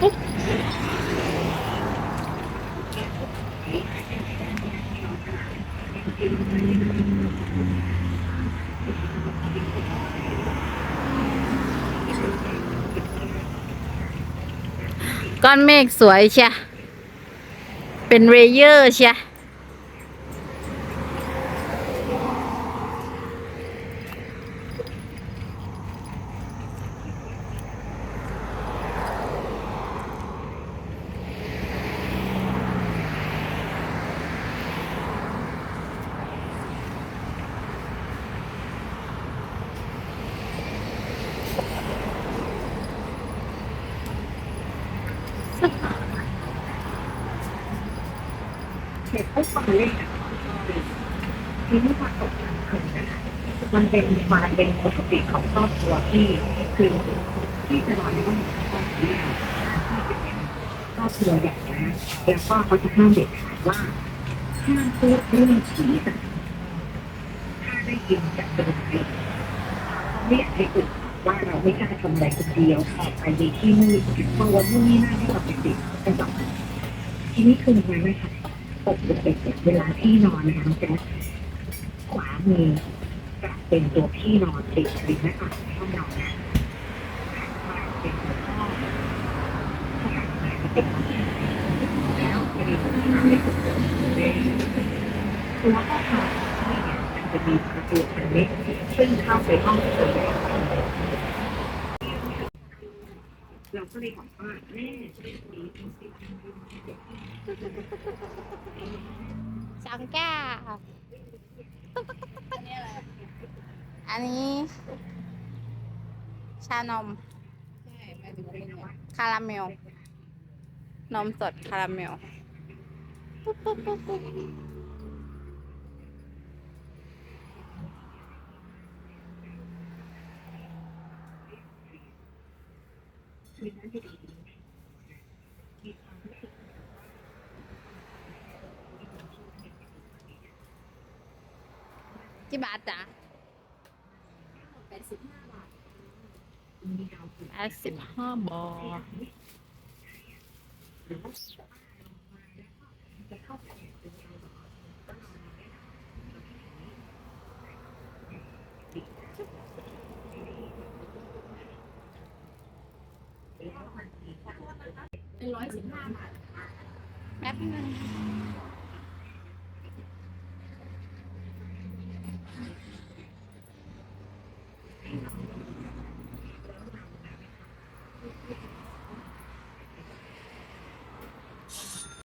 Goed. ก้อนเมฆสวยเชียเป็นเรเยอร์เชีย มันเป็นความตกใจเป็นมาเป็นปกติของครอบครัวที่คือที่จะนอนในห้องครอบครัวครอบครัวใหญ่นะแล้วก็เขาจะห้ามเด็กว่าห้ามพูดเรื่องผีกันถ้าได้ยินจากเป็นใครเขาไม่อยกให้อุดว่าเราไม่กล้าทำอะไรคนเดียวออกไปในที่มืดบางวันนู่นนี่นั่นที่เราไปติดกันต่อทีนี้คือยังไงไหมคะ ปกติเวลาที่นอนนะคะน้องแจ๊ขวามือจะเป็นตัวพี่นอนติดริมหน้าต่างห้องนอนนะเป็นตัวพ่อถ้าหากมาจะเป็นแล้วจะมีตัวที่นอนในตัวห้องนอนที่เนี่ยจะมีประตูอันเล็กซึ่งเข้าไปห้องส่วนใหญ่ เราก็เลยบอกว่าแม่ดีสังแก้วอันนี้ ชานม คาราเมล นมสดคาราเมลกี่บาท จ๊ะแปดสิบห้าบาทแปดสิบห้าบาท เป็นร้อยสิบห้าบาทแป๊บนึง